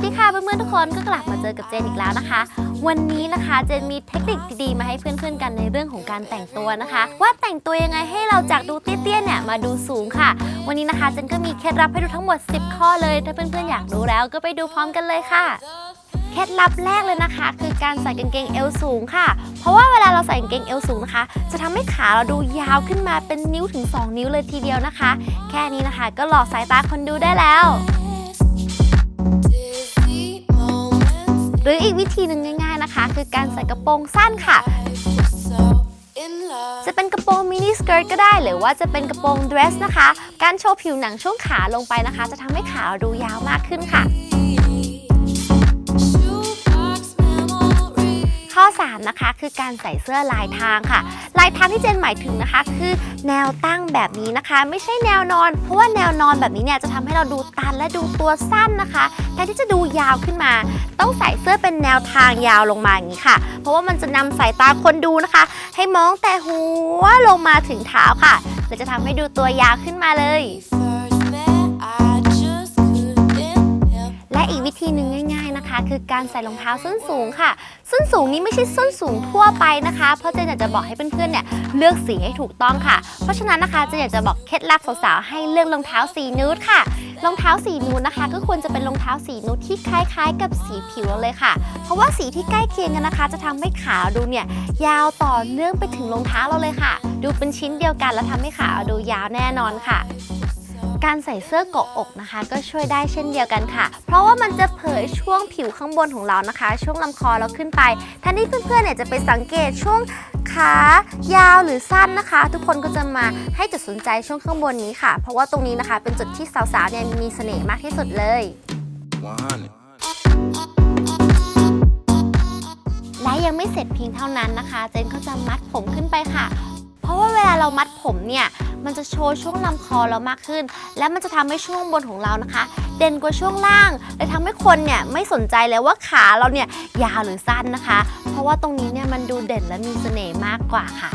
สดีค่ะเพื่อนๆทุกคนก็กลับมาเจอกับเจนอีกแล้วนะคะ วันนี้นะคะเจนมีเทคนิคดีๆมาให้เพื่อนๆกันในเรื่องของการแต่งตัวนะคะ ว่าแต่งตัวยังไงให้เราจากดูเตี้ยๆเนี่ยมาดูสูงค่ะ วันนี้นะคะเจนก็มีเคล็ดลับให้ดูทั้งหมด 10 ข้อเลย ถ้าเพื่อนๆอยากรู้แล้วก็ไปดูพร้อมกันเลยค่ะเคล็ดลับแรกเลยนะคะ คือการใส่กางเกงเอวสูงค่ะ เพราะว่าเวลาเราใส่กางเกงเอวสูงนะคะ จะทำให้ขาเราดูยาวขึ้นมาเป็นนิ้วถึง 2 นิ้วเลยทีเดียวนะคะ แค่นี้นะคะก็หลอกสายตาคนดูได้แล้ว หรืออีกวิธีหนึ่งง่าย ๆนะคะ คือการใส่กระโปรงสั้นค่ะ จะเป็นกระโปรงมินิสเกิร์ตก็ได้ หรือว่าจะเป็นกระโปรงเดรสนะคะ การโชว์ผิวหนังช่วงขาลงไปนะคะ จะทำให้ขาเราดูยาวมากขึ้นค่ะ 3นะคะ คือการใส่เสื้อลายทางค่ะ ลายทางที่เจนหมายถึงนะคะ คือแนวตั้งแบบนี้นะคะ ไม่ใช่แนวนอน เพราะว่าแนวนอนแบบนี้เนี่ยจะทำให้เราดูตันและดูตัวสั้นนะคะแทนที่จะดูยาวขึ้นมา ต้องใส่เสื้อเป็นแนวทางยาวลงมาอย่างนี้ค่ะ เพราะว่ามันจะนำสายตาคนดูนะคะ ให้มองแต่หัวลงมาถึงเท้าค่ะและจะทำให้ดูตัวยาวขึ้นมาเลย คือการใส่รองเท้าส้นสูงค่ะ ส้นสูงนี้ไม่ใช่ส้นสูงทั่วไปนะคะ เพราะเจนอยากจะบอกให้เพื่อนๆเนี่ยเลือกสีให้ถูกต้องค่ะ เพราะฉะนั้นนะคะเจนอยากจะบอกเคล็ดลับสาวๆให้เลือกรองเท้าสีนูดค่ะรองเท้าสีนูดนะคะ ก็ควรจะเป็นรองเท้าสีนูดที่คล้ายๆ กับสีผิวเลยค่ะ เพราะว่าสีที่ใกล้เคียงกันนะคะ จะทำให้ขาดูเนี่ยยาวต่อเนื่องไปถึงรองเท้าเราเลยค่ะ ดูเป็นชิ้นเดียวกัน แล้วทำให้ขาดูยาวแน่นอนค่ะ การใส่เสื้อเกาะอกนะคะ ก็ช่วยได้เช่นเดียวกันค่ะ เพราะว่ามันจะเผยช่วงผิวข้างบนของเรานะคะ ช่วงลำคอเราขึ้นไปแทนที่เพื่อนๆเนี่ยจะไปสังเกตช่วงขายาวหรือสั้นนะคะ ทุกคนก็จะมาให้จุดสนใจช่วงข้างบนนี้ค่ะ เพราะว่าตรงนี้นะคะ เป็นจุดที่สาวๆเนี่ยมีเสน่ห์มากที่สุดเลยและยังไม่เสร็จเพียงเท่านั้นนะคะ เจนก็จะมัดผมขึ้นไปค่ะ ราะว่าเวลาเรามัดผมเนี่ย มันจะโชว์ช่วงลำคอเรามากขึ้น และมันจะทำให้ช่วงบนของเรานะคะ เด่นกว่าช่วงล่างเลยทำให้คนเนี่ยไม่สนใจเลยว่าขาเราเนี่ยยาวหรือสั้นนะคะ เพราะว่าตรงนี้เนี่ยมันดูเด่นและมีเสน่ห์มากกว่าค่ะ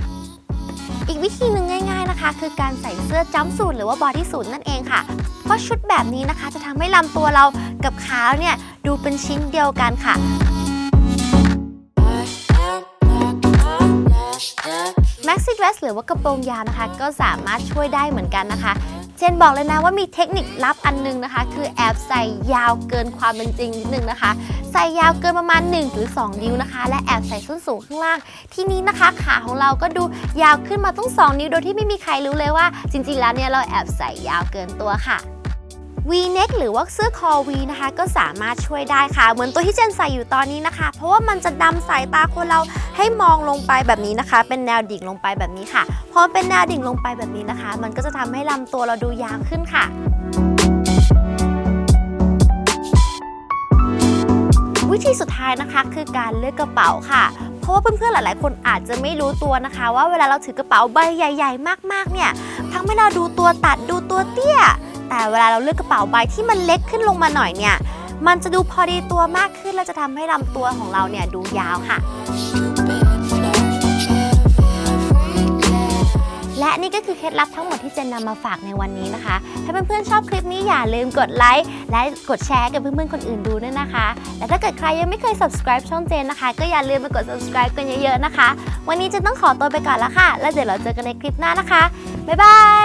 อีกวิธีหนึ่งง่าย ๆนะคะ คือการใส่เสื้อจัมป์สูทหรือว่าบอดี้สูทนั่นเองค่ะ เพราะชุดแบบนี้นะคะจะทำให้ลำตัวเรากับขาเนี่ยดูเป็นชิ้นเดียวกันค่ะ Maxi Dress หรือว่ากระโปรงยาวนะคะ ก็สามารถช่วยได้เหมือนกันนะคะ เช่นบอกเลยนะว่ามีเทคนิคลับอันนึงนะคะ คือแอบใส่ยาวเกินความเป็นจริงนิดนึงนะคะ ใส่ยาวเกินประมาณ 1 หรือ 2 นิ้วนะคะ และแอบใส่ส้นสูงข้างล่าง ทีนี้นะคะขาของเราก็ดูยาวขึ้นมาต้อง2นิ้วโดยที่ไม่มีใครรู้เลยว่า จริงๆแล้วเนี่ยเราแอบใส่ยาวเกินตัวค่ะ V-neck หรือว่าเสื้อคอ V นะคะ ก็สามารถช่วยได้ค่ะ เหมือนตัวที่เจนใส่อยู่ตอนนี้นะคะ เพราะว่ามันจะดำสายตาคนเราให้มองลงไปแบบนี้นะคะ เป็นแนวดิ่งลงไปแบบนี้ค่ะ พอเป็นแนวดิ่งลงไปแบบนี้นะคะ มันก็จะทำให้ลำตัวเราดูยาวขึ้นค่ะ วิธีสุดท้ายนะคะ คือการเลือกกระเป๋าค่ะเพราะว่าเพื่อนๆ หลายๆ คนอาจจะไม่รู้ตัวนะคะ ว่าเวลาเราถือกระเป๋าใบใหญ่ ๆ มากๆ เนี่ยทำให้เราดูตัวตัดดูตัวเตี้ย แต่เวลาเราเลือกกระเป๋าใบที่มันเล็กขึ้นลงมาหน่อยเนี่ย มันจะดูพอดีตัวมากขึ้น และจะทำให้ลำตัวของเราเนี่ยดูยาวค่ะ และนี่ก็คือเคล็ดลับทั้งหมดที่เจนนำมาฝากในวันนี้นะคะ ถ้าเพื่อนๆชอบคลิปนี้อย่าลืมกดไลค์และกดแชร์กับเพื่อนๆคนอื่นดูด้วยนะคะ และถ้าเกิดใครยังไม่เคย subscribe ช่องเจนนะคะ ก็อย่าลืมไปกด subscribe กันเยอะๆนะคะ วันนี้เจนต้องขอตัวไปก่อนแล้วค่ะ แล้วเดี๋ยวเราเจอกันในคลิปหน้านะคะบ๊ายบาย